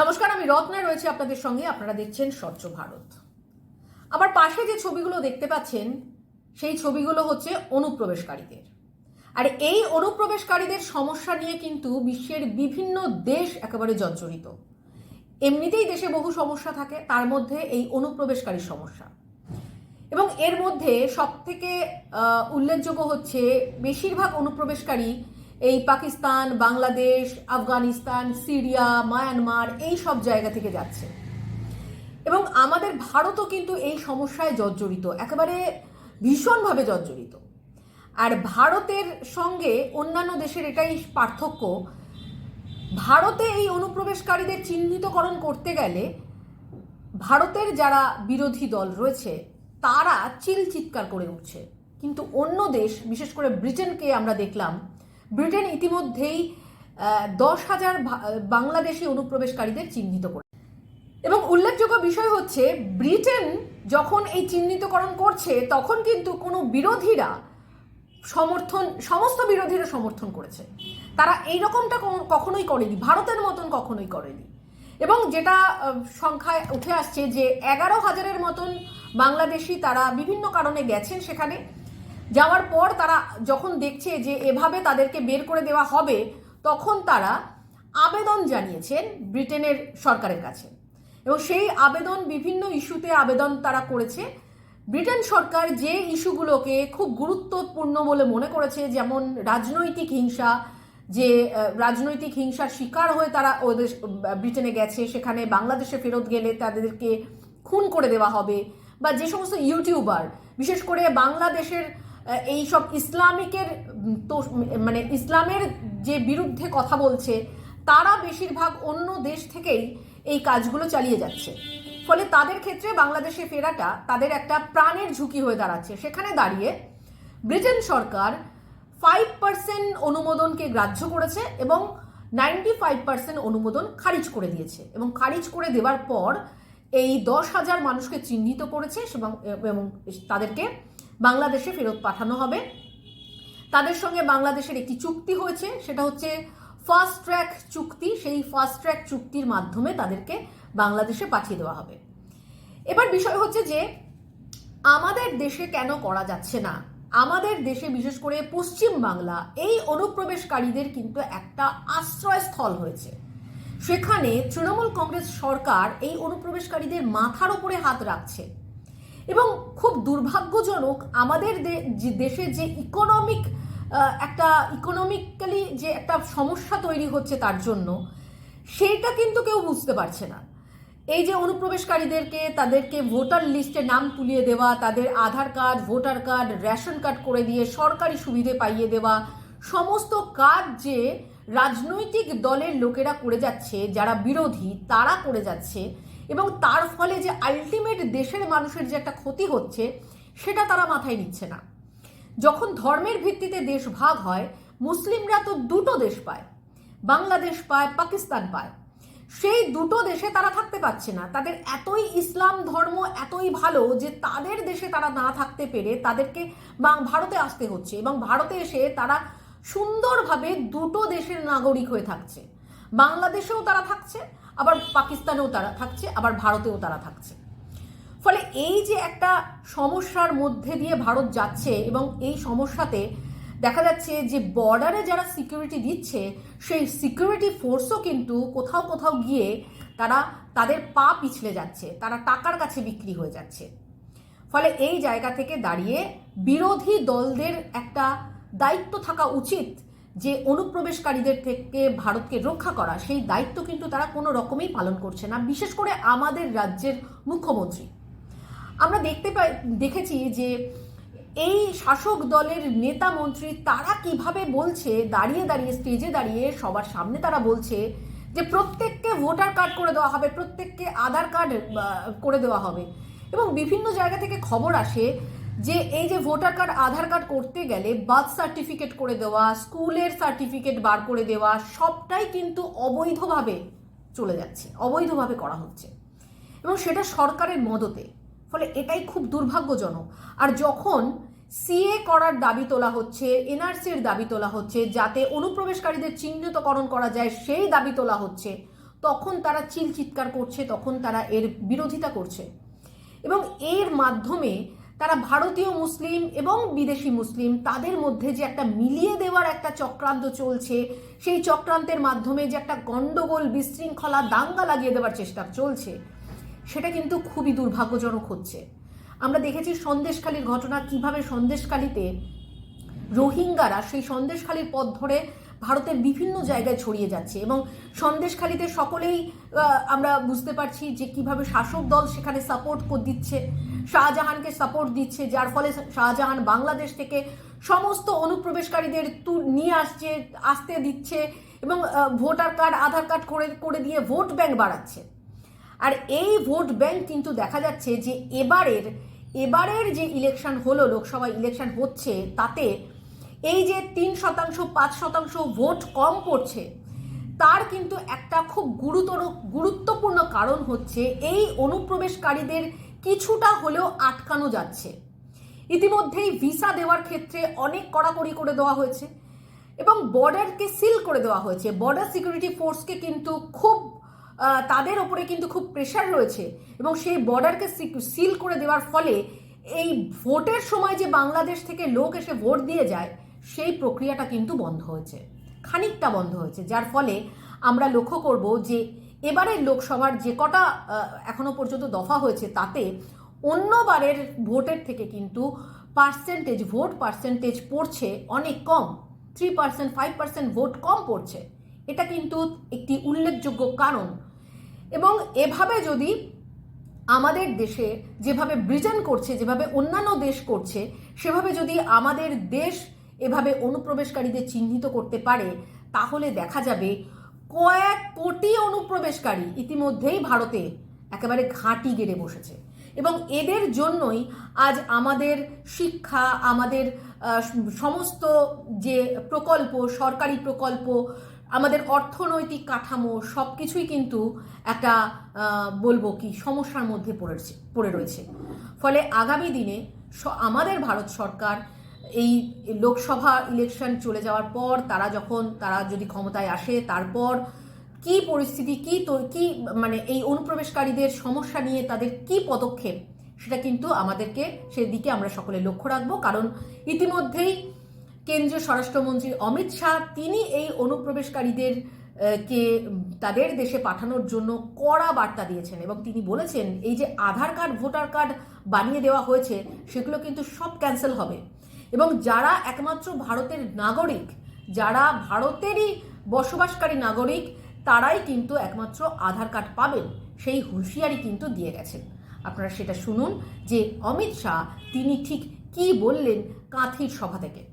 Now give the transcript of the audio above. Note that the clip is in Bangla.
নমস্কার, আমি রত্না রয়েছে আপনাদের সঙ্গে। আপনারা দেখছেন স্বচ্ছ ভারত। আমার পাশে যে ছবিগুলো দেখতে পাচ্ছেন, সেই ছবিগুলো হচ্ছে অনুপ্রবেশকারীদের। আর এই অনুপ্রবেশকারীদের সমস্যা নিয়ে কিন্তু বিশ্বের বিভিন্ন দেশ একেবারে জর্জরিত। এমনিতেই দেশে বহু সমস্যা থাকে, তার মধ্যে এই অনুপ্রবেশকারী সমস্যা। এবং এর মধ্যে সব থেকে উল্লেখযোগ্য হচ্ছে, বেশিরভাগ অনুপ্রবেশকারী এই পাকিস্তান, বাংলাদেশ, আফগানিস্তান, সিরিয়া, মায়ানমার এই সব জায়গা থেকে যাচ্ছে। এবং আমাদের ভারতও কিন্তু এই সমস্যায় জর্জরিত, একেবারে ভীষণভাবে জর্জরিত। আর ভারতের সঙ্গে অন্যান্য দেশের এটাই পার্থক্য, ভারতে এই অনুপ্রবেশকারীদের চিহ্নিতকরণ করতে গেলে ভারতের যারা বিরোধী দল রয়েছে, তারা চিল চিৎকার করে উঠছে। কিন্তু অন্য দেশ, বিশেষ করে ব্রিটেনকে আমরা দেখলাম ব্রিটেন ইতিমধ্যেই দশ হাজার বাংলাদেশি অনুপ্রবেশকারীদের চিহ্নিত করে। এবং উল্লেখযোগ্য বিষয় হচ্ছে, ব্রিটেন যখন এই চিহ্নিতকরণ করছে, তখন কিন্তু কোনো বিরোধীরা সমর্থন, সমস্ত বিরোধীরা সমর্থন করেছে। তারা এই রকমটা কখনোই করেনি, ভারতের মতন কখনোই করেনি। এবং যেটা সংখ্যায় উঠে আসছে যে, এগারো হাজারের মতন বাংলাদেশি তারা বিভিন্ন কারণে গেছেন সেখানে। যাওয়ার পর তারা যখন দেখছে যে এভাবে তাদেরকে বের করে দেওয়া হবে, তখন তারা আবেদন জানিয়েছেন ব্রিটেনের সরকারের কাছে। এবং সেই আবেদন বিভিন্ন ইস্যুতে আবেদন তারা করেছে। ব্রিটেন সরকার যে ইস্যুগুলোকে খুব গুরুত্বপূর্ণ বলে মনে করেছে, যেমন রাজনৈতিক হিংসা, যে রাজনৈতিক হিংসার শিকার হয়ে তারা ওদের ব্রিটেনে গেছে, সেখানে বাংলাদেশে ফেরত গেলে তাদেরকে খুন করে দেওয়া হবে, বা যে সমস্ত ইউটিউবার, বিশেষ করে বাংলাদেশের এই সব ইসলামিকের তো মানে ইসলামের যে বিরুদ্ধে কথা বলছে, তারা বেশিরভাগ অন্য দেশ থেকেই এই কাজগুলো চালিয়ে যাচ্ছে। ফলে তাদের ক্ষেত্রে বাংলাদেশে ফেরাটা তাদের একটা প্রাণের ঝুঁকি হয়ে দাঁড়াচ্ছে। সেখানে দাঁড়িয়ে ব্রিটেন সরকার ফাইভ পার্সেন্ট অনুমোদনকে গ্রাহ্য করেছে এবং নাইনটি ফাইভ পার্সেন্ট অনুমোদন খারিজ করে দিয়েছে। এবং খারিজ করে দেওয়ার পর এই দশ হাজার মানুষকে চিহ্নিত করেছে এবং তাদেরকে বাংলাদেশে ফেরত পাঠানো হবে। তাদের সঙ্গে বাংলাদেশের একটি চুক্তি হয়েছে, সেটা হচ্ছে ফাস্ট ট্র্যাক চুক্তি। সেই ফাস্ট ট্র্যাক চুক্তির মাধ্যমে তাদেরকে বাংলাদেশে পাঠিয়ে দেওয়া হবে। এবার বিষয় হচ্ছে যে, আমাদের দেশে কেন করা যাচ্ছে না? আমাদের দেশে বিশেষ করে পশ্চিম বাংলা, এই অনুপ্রবেশকারীদের কিন্তু একটা আশ্রয়স্থল হয়েছে। সেখানে তৃণমূল কংগ্রেস সরকার এই অনুপ্রবেশকারীদের মাথার ওপরে হাত রাখছে। এবং খুব দুর্ভাগ্যজনক আমাদের দেশে যে ইকোনমিক একটা ইকোনমিক্যালি যে একটা সমস্যা তৈরি হচ্ছে তার জন্য সেইটা কিন্তু কেউ বুঝতে পারছে না। এই যে অনুপ্রবেশকারীদেরকে, তাদেরকে ভোটার লিস্টে নাম তুলিয়ে দেওয়া, তাদের Aadhaar card, voter card, ration card করে দিয়ে সরকারি সুবিধে পাইয়ে দেওয়া, সমস্ত কাজ যে রাজনৈতিক দলের লোকেরা করে যাচ্ছে, যারা বিরোধী, তারা করে যাচ্ছে এবং তার ফলে যে আলটিমেট দেশের মানুষের যে একটা ক্ষতি হচ্ছে, সেটা তারা মাথায় নিচ্ছে না। যখন ধর্মের ভিত্তিতে দেশ ভাগ হয়, মুসলিমরা তো দুটো দেশ পায়, বাংলাদেশ পায়, পাকিস্তান পায়। সেই দুটো দেশে তারা থাকতে পারছে না। তাদের এতই ইসলাম ধর্ম এতই ভালো যে তাদের দেশে তারা না থাকতে পেরে তাদেরকে ভারতে আসতে হচ্ছে এবং ভারতে এসে তারা সুন্দরভাবে দুটো দেশের নাগরিক হয়ে থাকছে। বাংলাদেশেও তারা থাকছে আবার পাকিস্তানেও তারা থাকছে, আবার ভারতেও তারা থাকছে। ফলে এই যে একটা সমস্যার মধ্যে দিয়ে ভারত যাচ্ছে এবং এই সমস্যাতে দেখা যাচ্ছে যে বর্ডারে যারা সিকিউরিটি দিচ্ছে, সেই সিকিউরিটি ফোর্সও কিন্তু কোথাও কোথাও গিয়ে তারা তাদের পা পিছলে যাচ্ছে, তারা টাকার কাছে বিক্রি হয়ে যাচ্ছে। ফলে এই জায়গা থেকে দাঁড়িয়ে বিরোধী দলদের একটা দায়িত্ব থাকা উচিত যে অনুপ্রবেশকারীদের থেকে ভারতকে রক্ষা করা, সেই দায়িত্ব কিন্তু তারা কোনো রকমেই পালন করছে না, বিশেষ করে আমাদের রাজ্যের মুখ্যমন্ত্রী। আমরা দেখতে পাই, দেখেছি যে এই শাসক দলের নেতা মন্ত্রী তারা কীভাবে বলছে, দাঁড়িয়ে দাঁড়িয়ে, স্টেজে দাঁড়িয়ে সবার সামনে তারা বলছে যে প্রত্যেককে ভোটার কার্ড করে দেওয়া হবে, প্রত্যেককে আধার কার্ড করে দেওয়া হবে। এবং বিভিন্ন জায়গা থেকে খবর আসে যে এই যে ভোটার কার্ড আধার কার্ড করতে গেলে বার্থ সার্টিফিকেট করে দেওয়া, স্কুলের সার্টিফিকেট বার করে দেওয়া, সবটাই কিন্তু অবৈধভাবে চলে যাচ্ছে, অবৈধভাবে করা হচ্ছে। এবং সেটা সরকারের মদতে, ফলে এটাই খুব দুর্ভাগ্যজনক। আর যখন সিএ করার দাবি তোলা হচ্ছে এনআরসির দাবি তোলা হচ্ছে, যাতে অনুপ্রবেশকারীদের চিহ্নিতকরণ করা যায়, সেই দাবি তোলা হচ্ছে, তখন তারা চিল চিৎকার করছে, তখন তারা এর বিরোধিতা করছে। এবং এর মাধ্যমে তারা ভারতীয় মুসলিম এবং বিদেশি মুসলিম, তাদের মধ্যে যে একটা মিলিয়ে দেওয়ার একটা চক্রান্ত চলছে, সেই চক্রান্তের মাধ্যমে যে একটা গণ্ডগোল বিশৃঙ্খলা, দাঙ্গা লাগিয়ে দেওয়ার চেষ্টা চলছে, সেটা কিন্তু খুবই দুর্ভাগ্যজনক হচ্ছে। আমরা দেখেছি সন্দেশখালীর ঘটনা, কীভাবে সন্দেশখালীতে রোহিঙ্গারা সেই সন্দেশখালীর পথ ধরে ভারতের বিভিন্ন জায়গায় ছড়িয়ে যাচ্ছে এবং সন্দেশখালীতে সকলেই আমরা বুঝতে পারছি যে কীভাবে শাসক দল সেখানে সাপোর্ট দিচ্ছে। শাহজাহানকে সাপোর্ট দিচ্ছে, যার ফলে শাহজাহান বাংলাদেশ থেকে সমস্ত অনুপ্রবেশকারীদের তু- নিয়ে আসছে, আসতে দিচ্ছে এবং ভোটার কার্ড, আধার কার্ড করে করে দিয়ে ভোট ব্যাংক বাড়াচ্ছে। আর এই ভোট ব্যাংক কিন্তু দেখা যাচ্ছে যে এবারের এবারের যে ইলেকশন হলো, লোকসভা ইলেকশন হচ্ছে, তাতে এই যে তিন শতাংশ, পাঁচ শতাংশ ভোট কম পড়ছে, তার কিন্তু একটা খুব গুরুতর, গুরুত্বপূর্ণ কারণ হচ্ছে এই অনুপ্রবেশকারীদের কিছুটা হলেও আটকানো যাচ্ছে। ইতিমধ্যেই ভিসা দেওয়ার ক্ষেত্রে অনেক কড়াকড়ি করে দেওয়া হয়েছে এবং বর্ডারকে সিল করে দেওয়া হয়েছে। বর্ডার সিকিউরিটি ফোর্সকে কিন্তু খুব তাদের ওপরে কিন্তু খুব প্রেশার রয়েছে এবং সেই বর্ডারকে সিল করে দেওয়ার ফলে এই ভোটের সময় যে বাংলাদেশ থেকে লোক এসে ভোট দিয়ে যায়, সেই প্রক্রিয়াটা কিন্তু বন্ধ হয়েছে। খানিকটা বন্ধ হয়েছে, যার ফলে আমরা লক্ষ্য করব যে এবারের লোকসভার যে কটা এখনও পর্যন্ত দফা হয়েছে তাতে অন্যবারের ভোটের থেকে কিন্তু পার্সেন্টেজ ভোট পার্সেন্টেজ পড়ছে অনেক কম। Three percent five percent vote কম পড়ছে। এটা কিন্তু একটি উল্লেখযোগ্য কারণ। এবং এভাবে যদি আমাদের দেশে যেভাবে ব্রিটেন করছে, যেভাবে অন্যান্য দেশ করছে, সেভাবে যদি আমাদের দেশ এভাবে অনুপ্রবেশকারীদের চিহ্নিত করতে পারে, তাহলে দেখা যাবে কয়েক কোটি অনুপ্রবেশকারী ইতিমধ্যেই ভারতে একেবারে ঘাঁটি গেড়ে বসেছে। এবং এদের জন্যই আজ আমাদের শিক্ষা, আমাদের সমস্ত যে প্রকল্প, সরকারি প্রকল্প, আমাদের অর্থনৈতিক কাঠামো সব কিছুই কিন্তু একটা বলব কি, সমস্যার মধ্যে পড়েছে, পড়ে রয়েছে। ফলে আগামী দিনে আমাদের ভারত সরকার এই লোকসভা ইলেকশন চলে যাওয়ার পর তারা যখন, তারা যদি ক্ষমতায় আসে, তারপর কি পরিস্থিতি, কি তো, কি মানে এই অনুপ্রবেশকারীদের সমস্যা নিয়ে তাদের কি পদক্ষেপ, সেটা কিন্তু আমাদেরকে সেদিকে আমরা সকলে লক্ষ্য রাখব। কারণ ইতিমধ্যেই কেন্দ্রীয় স্বরাষ্ট্রমন্ত্রী অমিত শাহ, তিনি এই অনুপ্রবেশকারীদের কে তাদের দেশে পাঠানোর জন্য কড়া বার্তা দিয়েছেন এবং তিনি বলেছেন, এই যে আধার কার্ড, ভোটার কার্ড বানিয়ে দেওয়া হয়েছে, সেগুলো কিন্তু সব ক্যান্সেল হবে। এবং যারা একমাত্র ভারতের নাগরিক, যারা ভারতেরই বসবাসকারী নাগরিক, তারাই কিন্তু একমাত্র আধার কার্ড পাবেন। সেই হুঁশিয়ারি কিন্তু দিয়ে গেছেন। আপনারা সেটা শুনুন যে অমিত শাহ, তিনি ঠিক কি বললেন কাঁথির সভা থেকে।